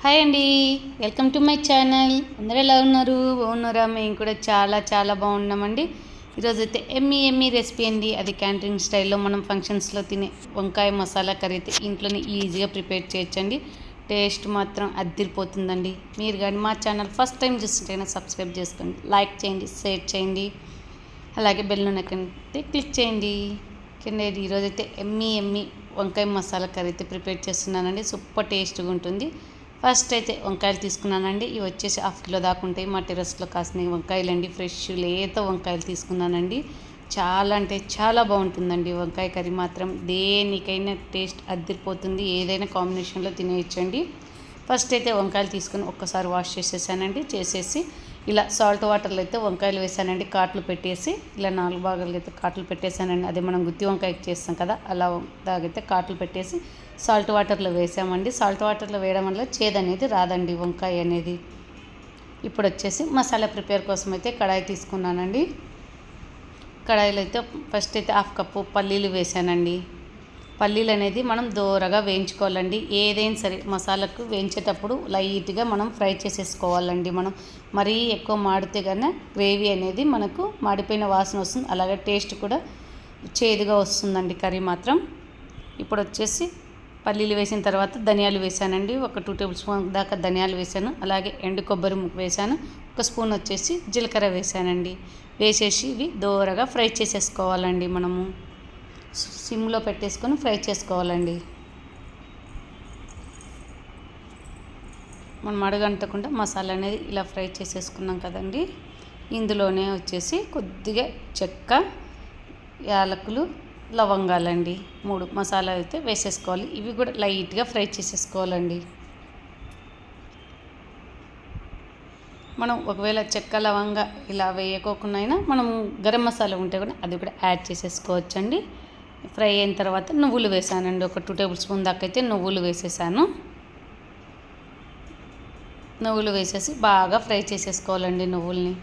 Hi అండి. Welcome to my channel. అందరూ ఎలా ఉన్నారు? బాగున్నారా? మేము కూడా చాలా చాలా బాగున్నామండి. ఈరోజు అయితే ఎమ్మీ ఎమ్మి రెసిపీ అండి. అది క్యాంటీన్ స్టైల్లో మనం ఫంక్షన్స్లో తినే వంకాయ మసాలా కర్రీ అయితే ఇంట్లోనే ఈజీగా ప్రిపేర్ చేయొచ్చండి. టేస్ట్ మాత్రం అద్దిరిపోతుందండి మీరు కానీ మా ఛానల్ ఫస్ట్ టైం చూస్తుంటేనే సబ్స్క్రైబ్ చేసుకోండి. లైక్ చేయండి షేర్ చేయండి. అలాగే బెల్ నొక్కండి. క్లిక్ చేయండి. కింద ఈరోజైతే ఎమ్మీ ఎమ్మీ ఎమ్మి వంకాయ మసాలా కర్రీ అయితే ప్రిపేర్ చేస్తున్నానండి. సూపర్ టేస్ట్గా ఉంటుంది. ఫస్ట్ అయితే వంకాయలు తీసుకున్నానండి. ఇవి వచ్చేసి హాఫ్ కిలో దాకా ఉంటాయి. మా టెరస్లో కాసిన వంకాయలు అండి ఫ్రెష్ లేత వంకాయలు తీసుకున్నానండి. చాలా అంటే చాలా బాగుంటుందండి. వంకాయ కర్రీ మాత్రం దేనికైనా టేస్ట్ అద్దరిపోతుంది. ఏదైనా కాంబినేషన్లో తినేయచ్చండి. ఫస్ట్ అయితే వంకాయలు తీసుకొని ఒక్కసారి వాష్ చేసేసానండి. చేసేసి ఇలా సాల్ట్ వాటర్లో అయితే వంకాయలు వేసానండి. కాట్లు పెట్టేసి ఇలా నాలుగు భాగాలు అయితే కాట్లు పెట్టేసానండి. అదే మనం గుత్తి వంకాయ చేస్తాం కదా అలా దాగైతే కాట్లు పెట్టేసి సాల్ట్ వాటర్లో వేసామండి. సాల్ట్ వాటర్లో వేయడం వల్ల చేదు అనేది రాదండి వంకాయ అనేది. ఇప్పుడు వచ్చేసి మసాలా ప్రిపేర్ కోసం అయితే కడాయి తీసుకున్నానండి. కడాయిలో అయితే ఫస్ట్ అయితే హాఫ్ కప్పు పల్లీలు వేసానండి. పల్లీలు అనేది మనం దూరగా వేయించుకోవాలండి. ఏదైనా సరే మసాలాకు వేయించేటప్పుడు లైట్గా మనం ఫ్రై చేసేసుకోవాలండి మనం. మరీ ఎక్కువ మాడితే కన్నా గ్రేవీ అనేది మనకు మాడిపోయిన వాసన వస్తుంది. అలాగే టేస్ట్ కూడా చేదుగా వస్తుందండి కర్రీ మాత్రం. ఇప్పుడు వచ్చేసి పల్లీలు వేసిన తర్వాత ధనియాలు వేసానండి. ఒక టూ టేబుల్ స్పూన్ దాకా ధనియాలు వేసాను. అలాగే ఎండు కొబ్బరి ముక్క వేసాను. ఒక స్పూన్ వచ్చేసి జీలకర్ర వేసానండి. వేసేసి ఇవి దూరగా ఫ్రై చేసేసుకోవాలండి మనము. సిమ్లో పెట్టేసుకొని ఫ్రై చేసుకోవాలండి. మనం అడగంటకుండా మసాలా అనేది ఇలా ఫ్రై చేసేసుకున్నాం కదండి. ఇందులోనే వచ్చేసి కొద్దిగా చెక్క యాలకులు లవంగాలండి. మూడు మసాలా అయితే వేసేసుకోవాలి. ఇవి కూడా లైట్గా ఫ్రై చేసేసుకోవాలండి. మనం ఒకవేళ చెక్క లవంగా ఇలా వేయకోకుండా అయినా మనం గరం మసాలా ఉంటే కూడా అది కూడా యాడ్ చేసేసుకోవచ్చండి. ఫ్రై అయిన తర్వాత నువ్వులు వేసానండి. ఒక టూ టేబుల్ స్పూన్ దాకా అయితే నువ్వులు వేసేసాను. నువ్వులు వేసేసి బాగా ఫ్రై చేసేసుకోవాలండి నువ్వుల్ని.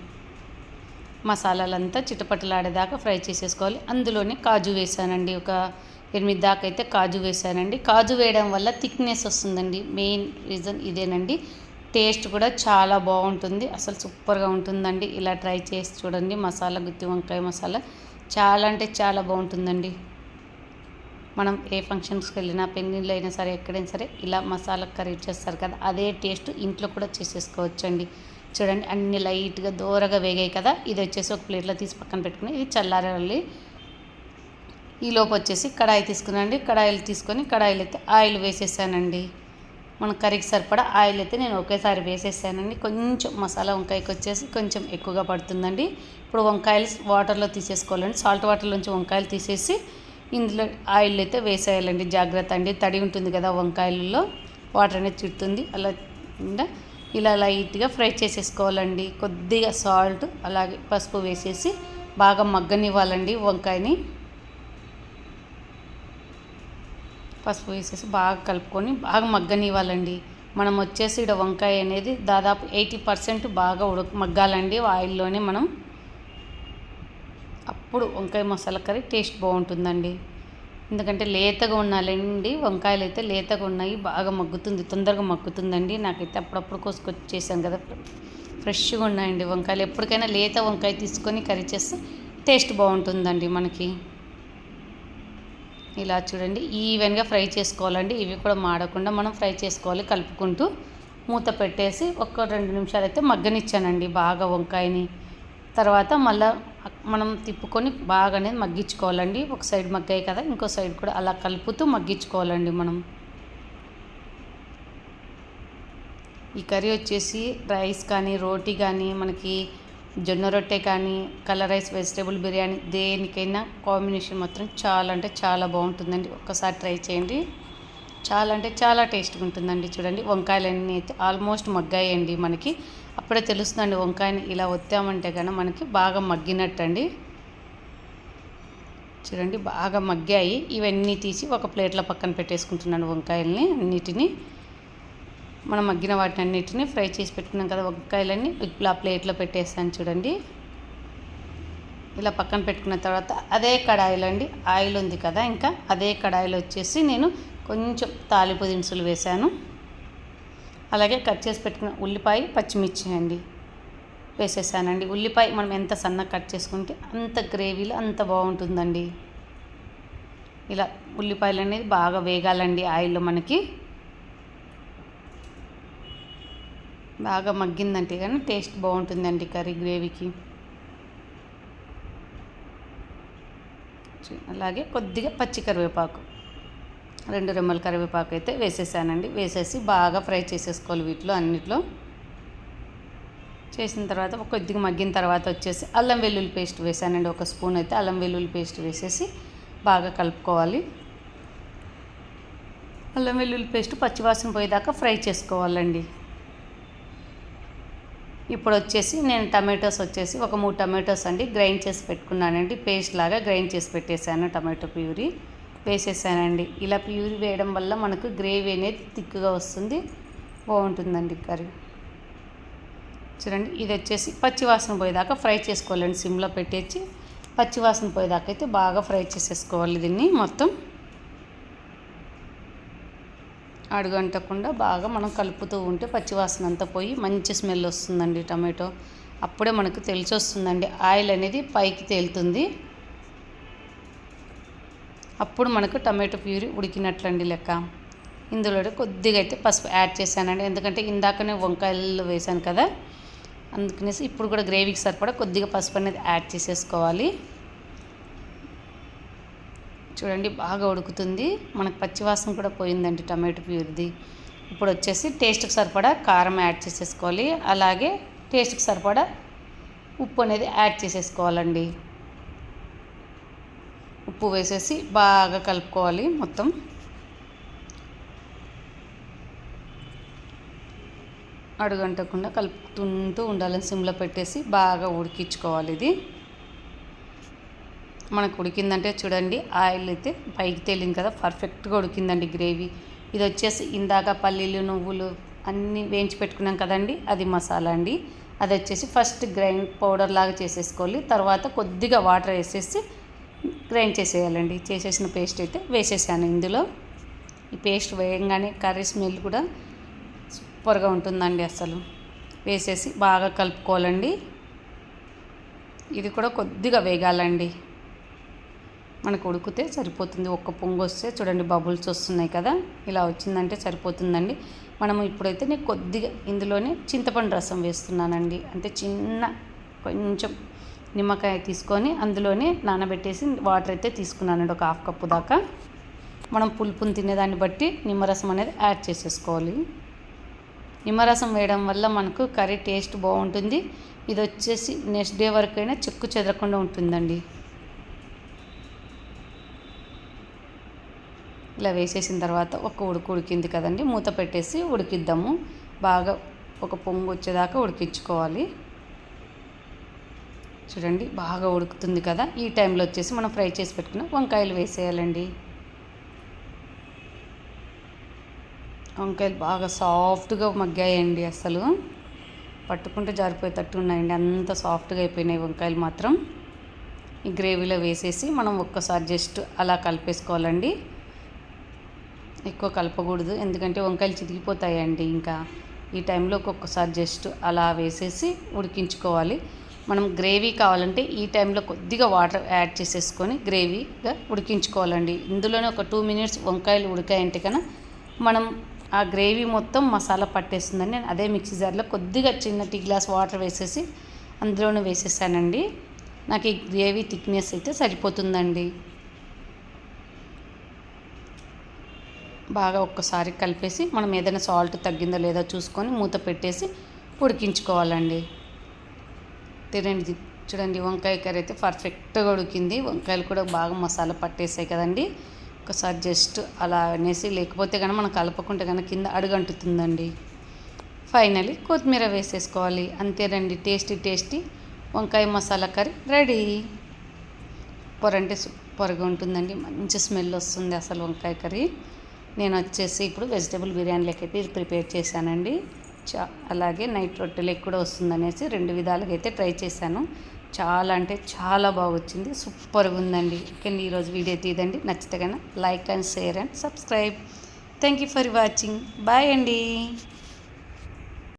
మసాలాలంతా చిటపటలాడేదాకా ఫ్రై చేసేసుకోవాలి. అందులోనే కాజు వేసానండి. ఒక ఎనిమిది దాకా అయితే కాజు వేసానండి. కాజు వేయడం వల్ల థిక్నెస్ వస్తుందండి. మెయిన్ రీజన్ ఇదేనండి. టేస్ట్ కూడా చాలా బాగుంటుంది. అసలు సూపర్గా ఉంటుందండి. ఇలా ట్రై చేసి చూడండి. మసాలా గుత్తి వంకాయ మసాలా చాలా అంటే చాలా బాగుంటుందండి. మనం ఏ ఫంక్షన్స్కి వెళ్ళినా పెళ్ళిళ్ళు అయినా సరే ఎక్కడైనా సరే ఇలా మసాలా కర్రీ చేస్తారు కదా అదే టేస్ట్ ఇంట్లో కూడా చేసేసుకోవచ్చండి. చూడండి అన్ని లైట్గా దూరగా వేగాయి కదా ఇది వచ్చేసి ఒక ప్లేట్లో తీసి పక్కన పెట్టుకుని ఇది చల్లారాలి ఈ వచ్చేసి కడాయి తీసుకున్నాండి కడాయిలు తీసుకొని కడాయిలు అయితే ఆయిల్ వేసేసానండి. మన కర్రీకి సరిపడా ఆయిల్ అయితే నేను ఒకేసారి వేసేసానండి. కొంచెం మసాలా వంకాయకి వచ్చేసి కొంచెం ఎక్కువగా పడుతుందండి. ఇప్పుడు వంకాయలు వాటర్లో తీసేసుకోవాలండి. సాల్ట్ వాటర్లోంచి వంకాయలు తీసేసి ఇందులో ఆయిల్ అయితే వేసేయాలండి. జాగ్రత్త అండి. తడి ఉంటుంది కదా వంకాయలలో. వాటర్ అనేది చుడుతుంది అలా ఇలా లైట్గా ఫ్రై చేసేసుకోవాలండి. కొద్దిగా సాల్ట్ అలాగే పసుపు వేసేసి బాగా మగ్గనివ్వాలండి వంకాయని. పసుపు వేసేసి బాగా కలుపుకొని బాగా మగ్గనివ్వాలండి. మనం వచ్చేసి ఇక్కడ వంకాయ అనేది దాదాపు ఎయిటీ పర్సెంట్ బాగా ఉడక మగ్గాలండి. ఆయిల్లోనే మనం అప్పుడు వంకాయ మసాలా కర్రీ టేస్ట్ బాగుంటుందండి. ఎందుకంటే లేతగా ఉండాలండి వంకాయలు అయితే లేతగా ఉన్నాయి. బాగా మగ్గుతుంది. తొందరగా మగ్గుతుందండి. నాకైతే అప్పుడప్పుడు కోసుకొచ్చి చేశాను కదా. ఫ్రెష్గా ఉన్నాయండి వంకాయలు. ఎప్పటికైనా లేత వంకాయ తీసుకొని కర్రీ చేస్తే టేస్ట్ బాగుంటుందండి మనకి. ఇలా చూడండి. ఈవెన్గా ఫ్రై చేసుకోవాలండి. ఇవి కూడా మాడకుండా మనం ఫ్రై చేసుకోవాలి. కలుపుకుంటూ మూత పెట్టేసి ఒక రెండు నిమిషాలు అయితే మగ్గనిచ్చానండి బాగా వంకాయని. తర్వాత మళ్ళీ మనం తిప్పుకొని బాగా అనేది మగ్గించుకోవాలండి. ఒక సైడ్ మగ్గాయి కదా ఇంకో సైడ్ కూడా అలా కలుపుతూ మగ్గించుకోవాలండి మనం. ఈ కర్రీ వచ్చేసి రైస్ కానీ రోటీ కానీ మనకి జొన్న రొట్టె కానీ కలర్ రైస్ వెజిటేబుల్ బిర్యానీ దేనికైనా కాంబినేషన్ మాత్రం చాలా అంటే చాలా బాగుంటుందండి. ఒక్కసారి ట్రై చేయండి. చాలా అంటే చాలా టేస్ట్గా ఉంటుందండి. చూడండి వంకాయలన్నీ అయితే ఆల్మోస్ట్ మగ్గాయండి మనకి. అప్పుడే తెలుస్తుందండి వంకాయని ఇలా ఒత్తామంటే కనుక మనకి బాగా మగ్గినట్టండి. చూడండి బాగా మగ్గాయి. ఇవన్నీ తీసి ఒక ప్లేట్లో పక్కన పెట్టేసుకుంటున్నాను వంకాయల్ని అన్నిటినీ. మనం మగ్గిన వాటిని అన్నిటిని ఫ్రై చేసి పెట్టుకున్నాం కదా వంకాయలన్నీ ఇలా ప్లేట్లో పెట్టేస్తాను చూడండి. ఇలా పక్కన పెట్టుకున్న తర్వాత అదే కడాయిలో అండి. ఆయిల్ ఉంది కదా ఇంకా అదే కడాయిలో వచ్చేసి నేను కొంచెం తాలింపు దినుసులు వేశాను. అలాగే కట్ చేసి పెట్టుకున్న ఉల్లిపాయ పచ్చిమిర్చి అండి. వేసేసానండి. ఉల్లిపాయ మనం ఎంత సన్నగా కట్ చేసుకుంటే అంత గ్రేవీలో అంత బాగుంటుందండి. ఇలా ఉల్లిపాయలు అనేది బాగా వేగాలండి ఆయిల్లో మనకి. బాగా మగ్గిందంటే కానీ టేస్ట్ బాగుంటుందండి కర్రీ గ్రేవీకి. అలాగే కొద్దిగా పచ్చి కరివేపాకు రెండు రెమ్మల కరివేపాకు అయితే వేసేసానండి. వేసేసి బాగా ఫ్రై చేసేసుకోవాలి వీటిలో అన్నిట్లో. చేసిన తర్వాత కొద్దిగా మగ్గిన తర్వాత వచ్చేసి అల్లం వెల్లుల్లి పేస్ట్ వేసానండి. ఒక స్పూన్ అయితే అల్లం వెల్లుల్లి పేస్ట్ వేసేసి బాగా కలుపుకోవాలి. అల్లం వెల్లుల్లి పేస్ట్ పచ్చివాసన పోయేదాకా ఫ్రై చేసుకోవాలండి. ఇప్పుడు వచ్చేసి నేను టమాటోస్ వచ్చేసి ఒక మూడు టమాటోస్ అండి గ్రైండ్ చేసి పెట్టుకున్నానండి. పేస్ట్ లాగా గ్రైండ్ చేసి పెట్టేశాను టమాటో ప్యూరీ. వేసేసానండి. ఇలా ప్యూరి వేయడం వల్ల మనకు గ్రేవీ అనేది థిక్గా వస్తుంది. బాగుంటుందండి కర్రీ. చూడండి ఇది వచ్చేసి పచ్చివాసన పోయేదాకా ఫ్రై చేసుకోవాలండి. సిమ్లో పెట్టేసి పచ్చివాసన పోయేదాకా అయితే బాగా ఫ్రై చేసేసుకోవాలి దీన్ని మొత్తం. అడుగంటకుండా బాగా మనం కలుపుతూ ఉంటే పచ్చివాసన అంతా పోయి మంచి స్మెల్ వస్తుందండి టమాటో. అప్పుడే మనకు తెలిసి వస్తుందండి ఆయిల్ అనేది పైకి తేలుతుంది. అప్పుడు మనకు టమాటో ప్యూరీ ఉడికినట్లండి లెక్క. ఇందులో కొద్దిగా అయితే పసుపు యాడ్ చేశానండి. ఎందుకంటే ఇందాకనే వంకాయలు వేశాను కదా అందుకనేసి ఇప్పుడు కూడా గ్రేవీకి సరిపడా కొద్దిగా పసుపు అనేది యాడ్ చేసేసుకోవాలి. చూడండి బాగా ఉడుకుతుంది. మనకు పచ్చివాసన కూడా పోయిందండి టమాటో ప్యూరిది. ఇప్పుడు వచ్చేసి టేస్ట్కి సరిపడా కారం యాడ్ చేసేసుకోవాలి. అలాగే టేస్ట్కి సరిపడా ఉప్పు అనేది యాడ్ చేసేసుకోవాలండి. ఉప్పు వేసేసి బాగా కలుపుకోవాలి మొత్తం. అడుగంటకుండా కలుపుతుంటూ ఉండాలని సిమ్లో పెట్టేసి బాగా ఉడికించుకోవాలి ఇది. మనకు ఉడికిందంటే చూడండి ఆయిల్ అయితే పైకి తేలింది కదా పర్ఫెక్ట్గా ఉడికిందండి గ్రేవీ. ఇది వచ్చేసి ఇందాక పల్లీలు నువ్వులు అన్నీ వేయించి పెట్టుకున్నాం కదండి అది మసాలా అండి. అది వచ్చేసి ఫస్ట్ గ్రైండ్ పౌడర్ లాగా చేసేసుకోవాలి. తర్వాత కొద్దిగా వాటర్ వేసేసి గ్రైండ్ చేసేయాలండి. చేసేసిన పేస్ట్ అయితే వేసేసాను ఇందులో. ఈ పేస్ట్ వేయంగానే కర్రీ స్మెల్ కూడా సూపర్గా ఉంటుందండి అసలు. వేసేసి బాగా కలుపుకోవాలండి. ఇది కూడా కొద్దిగా వేగాలండి. మనకు ఉడికితే సరిపోతుంది. ఒక్క పొంగు వస్తే చూడండి బబుల్స్ వస్తున్నాయి కదా. ఇలా వచ్చిందంటే సరిపోతుందండి. మనం ఇప్పుడైతే నేను కొద్దిగా ఇందులోనే చింతపండు రసం వేస్తున్నానండి. అంటే చిన్న కొంచెం నిమ్మకాయ తీసుకొని అందులోనే నానబెట్టేసి వాటర్ అయితే తీసుకున్నానండి ఒక హాఫ్ కప్పు దాకా. మనం పులుపుని తినేదాన్ని బట్టి నిమ్మరసం అనేది యాడ్ చేసేసుకోవాలి. నిమ్మరసం వేయడం వల్ల మనకు కర్రీ టేస్ట్ బాగుంటుంది. ఇది వచ్చేసి నెక్స్ట్ డే వరకు అయినా చెక్కు చెదరకుండా ఉంటుందండి. ఇలా వేసేసిన తర్వాత ఒక ఉడుకు ఉడికింది కదండి మూత పెట్టేసి ఉడికిద్దాము. బాగా ఒక పొంగు వచ్చేదాకా ఉడికించుకోవాలి. చూడండి బాగా ఉడుకుతుంది కదా. ఈ టైంలో వచ్చేసి మనం ఫ్రై చేసి పెట్టుకున్న వంకాయలు వేసేయాలండి. వంకాయలు బాగా సాఫ్ట్గా మగ్గాయండి అసలు. పట్టుకుంటే జారిపోయేటట్టు ఉన్నాయండి. అంత సాఫ్ట్గా అయిపోయినాయి వంకాయలు మాత్రం. ఈ గ్రేవీలో వేసేసి మనం ఒక్కసారి జస్ట్ అలా కలిపేసుకోవాలండి. ఎక్కువ కలపకూడదు ఎందుకంటే వంకాయలు చితికిపోతాయండి ఇంకా. ఈ టైంలో ఒక్కొక్కసారి జస్ట్ అలా వేసేసి ఉడికించుకోవాలి. మనం గ్రేవీ కావాలంటే ఈ టైంలో కొద్దిగా వాటర్ యాడ్ చేసేసుకొని గ్రేవీగా ఉడికించుకోవాలండి. ఇందులోనే ఒక టూ మినిట్స్ వంకాయలు ఉడికాయంటే కన్నా మనం ఆ గ్రేవీ మొత్తం మసాలా పట్టేస్తుందని నేను అదే మిక్సీ జార్లో కొద్దిగా చిన్న టీ గ్లాస్ వాటర్ వేసేసి అందులోనే వేసేసానండి. నాకు ఈ గ్రేవీ థిక్నెస్ అయితే సరిపోతుందండి. బాగా ఒక్కసారి కలిపేసి మనం ఏదైనా సాల్ట్ తగ్గిందో లేదో చూసుకొని మూత పెట్టేసి ఉడికించుకోవాలండి. తినండి. చూడండి వంకాయ కర్రీ అయితే పర్ఫెక్ట్గా ఉడికింది. వంకాయలు కూడా బాగా మసాలా పట్టేసాయి కదండి. ఒకసారి జస్ట్ అలా అనేసి లేకపోతే కనుక మనం కలపకుంటే కనుక కింద అడుగంటుతుందండి. ఫైనలీ కొత్తిమీర వేసేసుకోవాలి. అంతేనండి టేస్టీ టేస్టీ వంకాయ మసాలా కర్రీ రెడీ పొర అంటే సూపర్గా ఉంటుందండి. మంచి స్మెల్ వస్తుంది అసలు వంకాయ కర్రీ. నేను వచ్చేసి ఇప్పుడు వెజిటేబుల్ బిర్యానీలకి అయితే ఇది ప్రిపేర్ చేశానండి. చా అలాగే నైట్ రొట్టెలు ఎక్కువ వస్తుందనేసి రెండు విధాలుగా అయితే ట్రై చేశాను. చాలా అంటే చాలా బాగా వచ్చింది సూపర్గా ఉందండి ఓకే ఈరోజు వీడియో తీదండి నచ్చితే కన్నా like and share and subscribe. Thank you for watching. Bye అండి.